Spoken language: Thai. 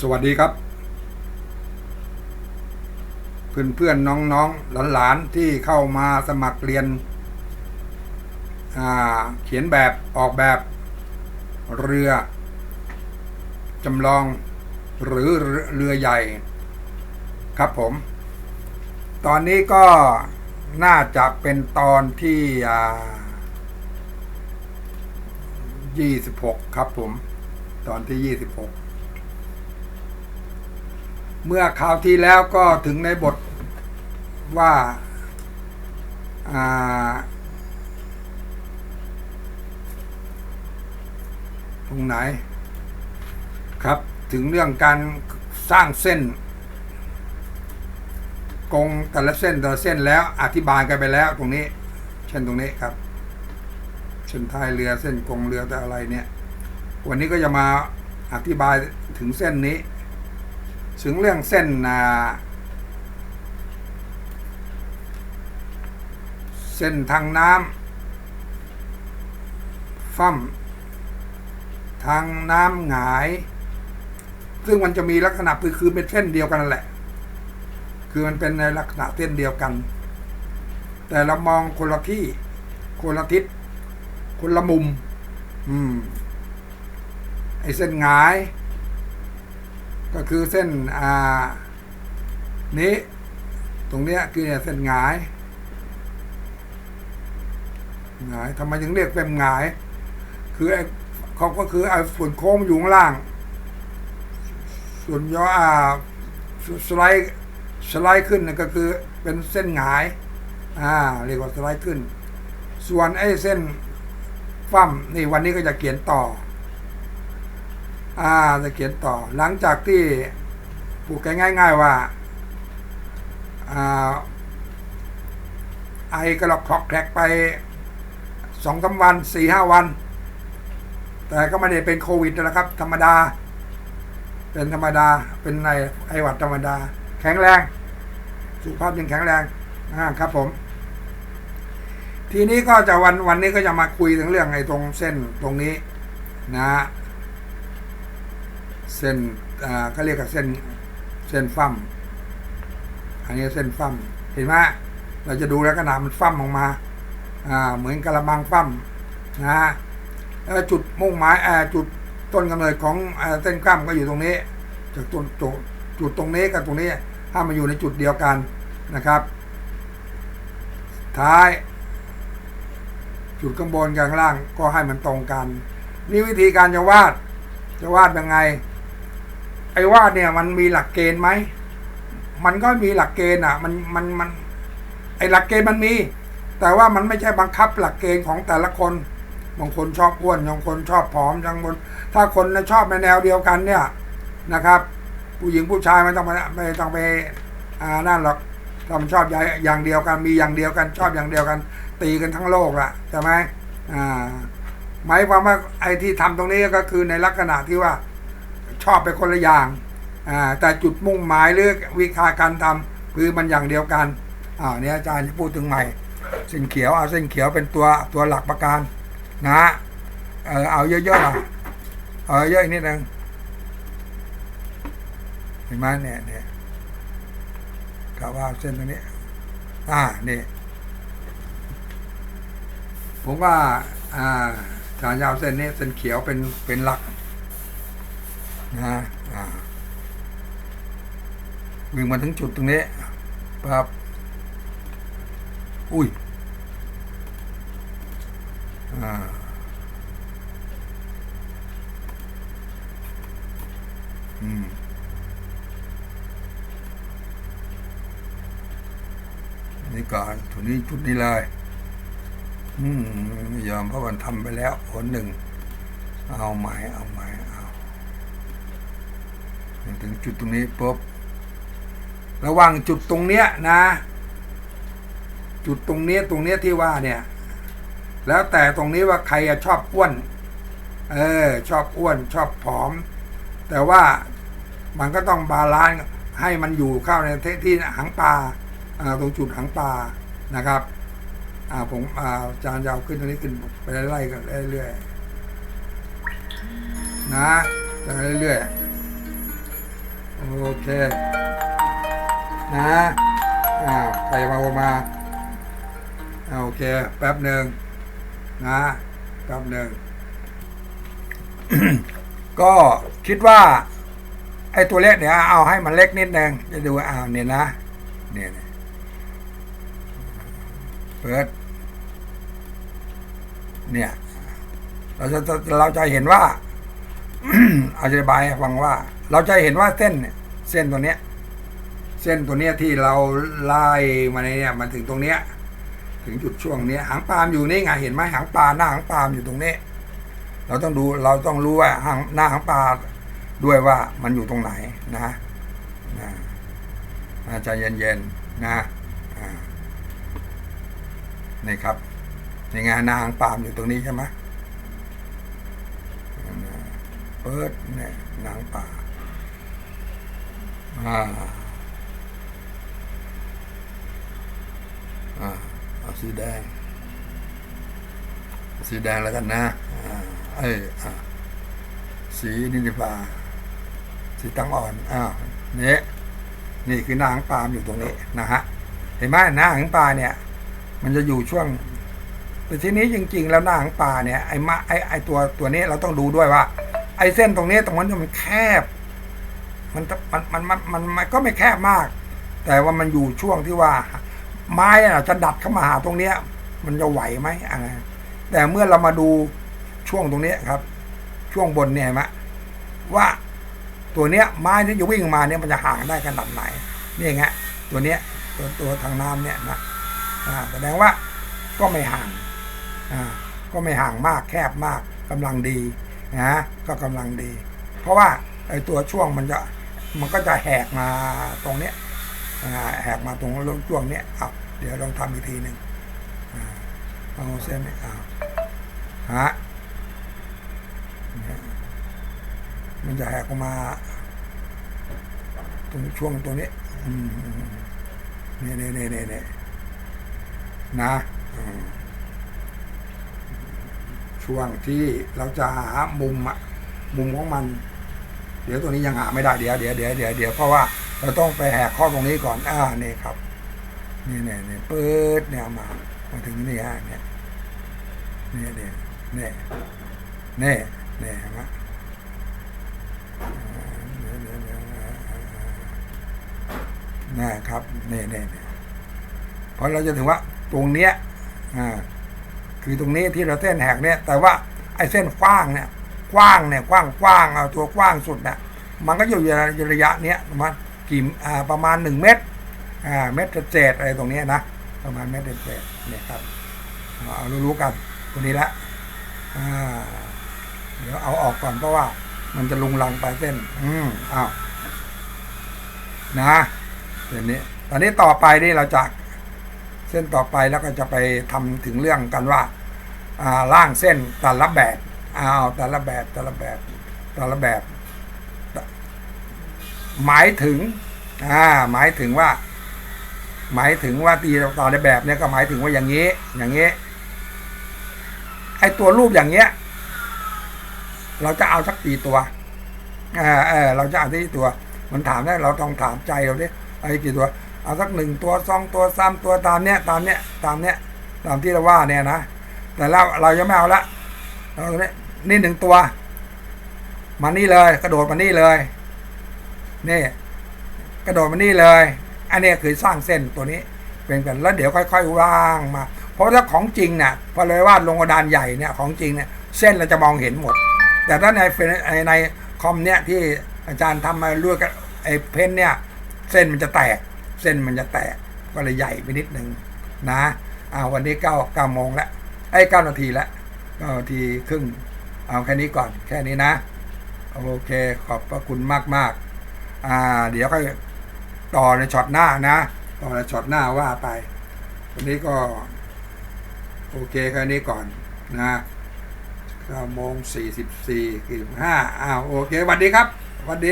สวัสดีครับ เพื่อนเพื่อนๆน้องๆหลานๆที่เข้ามาสมัครเรียนเขียนแบบออกแบบเรือจำลองหรือเรือใหญ่ครับผม ตอนนี้ก็น่าจะเป็นตอนที่อ่ายี่สิบหกครับผม ตอนที่ยี่สิบหก เมื่อคราวที่แล้วก็ถึงในบทว่าตรงไหน ครับถึงเรื่องการสร้างเส้นกงแต่ละเส้นแต่ละเส้นแล้วอธิบายกันไปแล้วตรงนี้ เช่นตรงนี้ครับ เส้นท้ายเรือเส้นกงเรือแต่อะไรเนี่ย วันนี้ก็จะมาอธิบายถึงเส้นนี้ ถึงเรื่องเส้นเส้นทางน้ำฟั่มทางน้ำหงาย ซึ่งมันจะมีลักษณะคือคือเป็นเส้นเดียวกันนั่นแหละ คือมันเป็นในลักษณะเส้นเดียวกัน แต่เรามองคนละที่คนละทิศคนละมุม อืมไอเส้นหงาย ก็คือเส้นอ่านี้ ตรงเนี้ยคือเนี่ยเส้นหงายหงายทำไมถึงเรียกเป็นหงาย คือไอ้เขาก็คือไอ้ส่วนโค้งอยู่ข้างล่าง ส่วนย่ออ่าสไลด์สไลด์ขึ้นก็คือเป็นเส้นหงายอ่าเรียกว่าสไลด์ขึ้น ส่วนไอ้เส้นฟั่มนี่วันนี้ก็จะเขียนต่อ อ่าจะเขียนต่อหลังจากที่ผูกกันง่ายๆว่าอ่าไอกระหลอกคลอกแคลกไปสองสาวันสี่ห้าวัน แต่ก็ไม่ได้เป็นโควิดนะครับ ธรรมดา เป็นธรรมดาเป็นไอไอหวัดธรรมดา แข็งแรง สุขภาพยังแข็งแรงอ่าครับผม ทีนี้ก็จะวันวันนี้ก็จะมาคุยถึงเรื่องไอ้ตรงเส้นตรงนี้นะ เส้นอ่าก็เรียกกับเส้นเส้นฟั่มอันนี้เส้นฟั่มเห็นไหมเราจะดูแล้วขนาดมันฟั่มออกมาอ่าเหมือนกระมังฟั่มนะฮะแล้วจุดมุ่งหมายอ่าจุดต้นกำเนิดของอเส้นกล้ามก็อยู่ตรงนี้จากจุดจุดตรงนี้กับตรงนี้ถ้ามาอยู่ในจุดเดียวกันนะครับ ท้าย จุดข้างบนกับข้างล่างก็ให้มันตรงกัน นี่วิธีการจะวาดจะวาดยังไง ไอ้วาดเนี่ยมันมีหลักเกณฑ์ไหม มันก็มีหลักเกณฑ์อะ มันมันมัน ไอ้หลักเกณฑ์มันมี แต่ว่ามันไม่ใช่บังคับหลักเกณฑ์ของแต่ละคน บางคนชอบอ้วน บางคนชอบผอมบางคน ถ้าคนชอบในแนวเดียวกันเนี่ยนะครับ ผู้หญิงผู้ชายไม่ต้องไปไม่ต้องไปอ่านั่นหรอกถ้ามันชอบอย่างเดียวกัน มีอย่างเดียวกัน ชอบอย่างเดียวกัน ตีกันทั้งโลกละใช่ไหมอ่าหมายความว่าไอ้ที่ทำตรงนี้ก็คือในลักษณะที่ว่า ชอบไปคนละอย่างอ่าแต่จุดมุ่งหมายหรือวิธีการทำคือมันอย่างเดียวกันอ่าเนี่ยอาจารย์จะพูดถึงใหม่ เส้นเขียวเอาเส้นเขียวเป็นตัวตัวหลักประการนะเออเอาเยอะๆหน่อยเอาเยอะอีกนิดนึงเห็นไหมเนี่ยเนี่ยกะว่าเส้นตรงนี้ อ่านี่ผมว่าอ่าฐานยาวเส้นนี้เส้นเขียวเป็นเป็นหลัก นะวิ่งมาถึงจุดตรงนี้ปั๊บอุ้ยอ่าอืมนี่ก่อนถุนี้จุดนี้เลยอืมยอมเพราะมันทำไปแล้วผลหนึ่ง เอาใหม่เอาใหม่ ถึงจุดตรงนี้ปุ๊บระหว่างจุดตรงเนี้ยนะ จุดตรงเนี้ยตรงเนี้ยที่ว่าเนี่ย แล้วแต่ตรงนี้ว่าใครชอบอ้วน เออ ชอบอ้วน ชอบผอม แต่ว่ามันก็ต้องบาลานซ์ให้มันอยู่เข้าในที่ที่หางปลาตรงจุดหางปลานะครับอ่าผมอาจานยาวขึ้นตรงนี้ขึ้นไปไล่กันเรื่อยๆนะไปเรื่อยๆ โอเค นะอ้าวใครมาโอมาอ่าโอเค แป๊บหนึ่งนะแป๊บหนึ่งก็คิดว่า ไอ้ตัวเล็กเนี่ยเอาให้มันเล็กนิดนึงจะดูอ้าวเนี่ยนะเนี่ยเนี่ยเปิด เนี่ย เราจะเราจะเห็นว่า อธิบายให้ฟังว่า เราจะเห็นว่าเส้นเนี่ย เส้นตัวเนี้ย เส้นตัวเนี้ยที่เราไล่มาเนี่ยมันถึงตรงเนี้ย ถึงจุดช่วงเนี้ยหางปล์มอยู่นี่ไงเห็นไหมหางปลาหน้าหางปล์มอยู่ตรงนี้ เราต้องดูเราต้องรู้ว่าหางหน้าหางปลาด้วยว่ามันอยู่ตรงไหนนะนะอ่าใจเย็นๆนะนี่ครับในงหน้าหางปาล์มอยู่ตรงนี้ใช่ไหม เปิดเนี่ยหนังปลาอ่าอ่าเอาสีแดงสีแดงแล้วกันนะอ่าเอ้ยอ่าสีนี่ดีกว่าสีตังอ่อนอ้าวนี่นี่คือหน้าหางปลามอยู่ตรงนี้นะฮะเห็นไหมหน้าหางปลาเนี่ย มันจะอยู่ช่วงแต่ทีนี้จริง ๆ แล้วหน้าหางปลาเนี่ยไอ้มาไอ้ไอ้ตัวตัวนี้เราต้องดูด้วยว่า ไอ้เส้นตรงนี้ตรงนั้นเนี่ยมันแคบ มันจะมันมันมันมันก็ไม่แคบมาก แต่ว่ามันอยู่ช่วงที่ว่า ไม้อะจะดัดเข้ามาหาตรงเนี้ย มันจะไหวไหมอะไรแต่เมื่อเรามาดูช่วงตรงนี้ครับ ช่วงบนเนี่ยเห็นไหมว่าตัวเนี้ยไม้ที่จะวิ่งมาเนี่ยมันจะห่างได้ขนาดไหนนี่ไงตัวเนี้ยตัวตัวทางน้ำเนี่ยนะแสดงว่าก็ไม่ห่างอ่าก็ไม่ห่างมากแคบมากกำลังดี นะก็กำลังดี เพราะว่าไอ้ตัวช่วงมันจะมันก็จะแหกมาตรงเนี้ยแหกมาตรงช่วงเนี้ยเอาเดี๋ยวลองทำอีกทีหนึ่งเอาเส้นเนี่ยเอาฮะมันจะแหกออกมา ตรงช่วงตรงนี้เนี่ยเนี่ยเนี่ยเนี่ยเน่นะ ช่วงที่เราจะหามุมอะมุมของมัน เดี๋ยวตัวนี้ยังหาไม่ได้เดี๋ยวเดี๋ยวเดี๋ยวเดี๋ยวเดี๋ยวเพราะว่าเราต้องไปแหกข้อตรงนี้ก่อนอ่านี่ครับ นี่เนี่ยเนี่ยเปิดเนี่ยมามาถึงนี่ฮะเนี่ยเนี่ยเนี่ยเนี่ยเนี่ยเนี่ยนไหมอ่าเนี่ยเนี่ยเนี่ยนะครับเนี่ยเนี่ยเนี่ยเพราะเราจะถึงว่าตรงเนี้ยอ่า คือตรงนี้ที่เราเส้นแหกเนี่ย แต่ว่าไอ้เส้นกว้างเนี่ย กว้างเนี่ยกว้างกว้างเอาตัวกว้างสุดเนี่ยมันก็อยู่ในระยะเนี้ยประมาณกี่ประมาณหนึ่งเมตรอ่าเมตรเศษๆอะไรตรงนี้นะประมาณเมตรเศษๆเนี่ยครับเอารู้ๆกันตัวนี้ละเดี๋ยวเอาออกก่อนเพราะว่า มันจะลุงลังไปเส้น อืมอ้าวนะเส้นนี้ ตอนนี้ต่อไปนี่เราจะ เส้นต่อไปแล้วก็จะไปทำถึงเรื่องกันว่าอ่าล่างเส้นแต่ละแบบอ้าวแต่ละแบบแต่ละแบบแต่ละแบบ หมายถึงอ่าหมายถึงว่า หมายถึงว่าตีต่อในแบบเนี้ยก็หมายถึงว่าอย่างนี้ อย่างนี้ไอตัวรูปอย่างเงี้ย เราจะเอาสักกี่ตัวเออเออเราจะเอาสักกี่ตัว มันถามได้เราต้องถามใจเราดิไอ้กี่ตัว เอาสักหนึ่งตัวสองตัวสามตัวตามเนี้ยตามเนี้ยตามเนี้ยตามที่เราว่าเนี่ยนะแต่เราเรายังไม่เอาละเราตรงนี้นี่หนึ่งตัว มานี่เลยกระโดดมานี่เลยนี่กระโดดมานี่เลย อันนี้คือสร้างเส้นตัวนี้เป็นกันแล้วเดี๋ยวค่อย ๆวางมา เพราะถ้าของจริงเนี่ยพอเลยวาดลงกระดานใหญ่เนี่ยของจริงเนี่ยเส้นเราจะมองเห็นหมด แต่ถ้าในในในคอมเนี่ยที่อาจารย์ทำมาลวดไอ้เพนเนี่ย เส้นมันจะแตก เส้นมันจะแตกก็เลยใหญ่ไปนิดหนึ่งนะอ่าวันนี้เก้าเก้าโมงล้วไอ้เก้านาทีล้วเก้านาทีครึ่ง เอาแค่นี้ก่อนแค่นี้นะ โอเคขอบพระคุณมากมากๆอ่า เดี๋ยวก็ต่อในช็อตหน้านะ ต่อในช็อตหน้าว่าไป วันนี้ก็ โอเคแค่นี้ก่อนนะเก้าโมงสี่สิบสี่สิบห้าอ้าวโอเคสวัสดีครับสวัสดี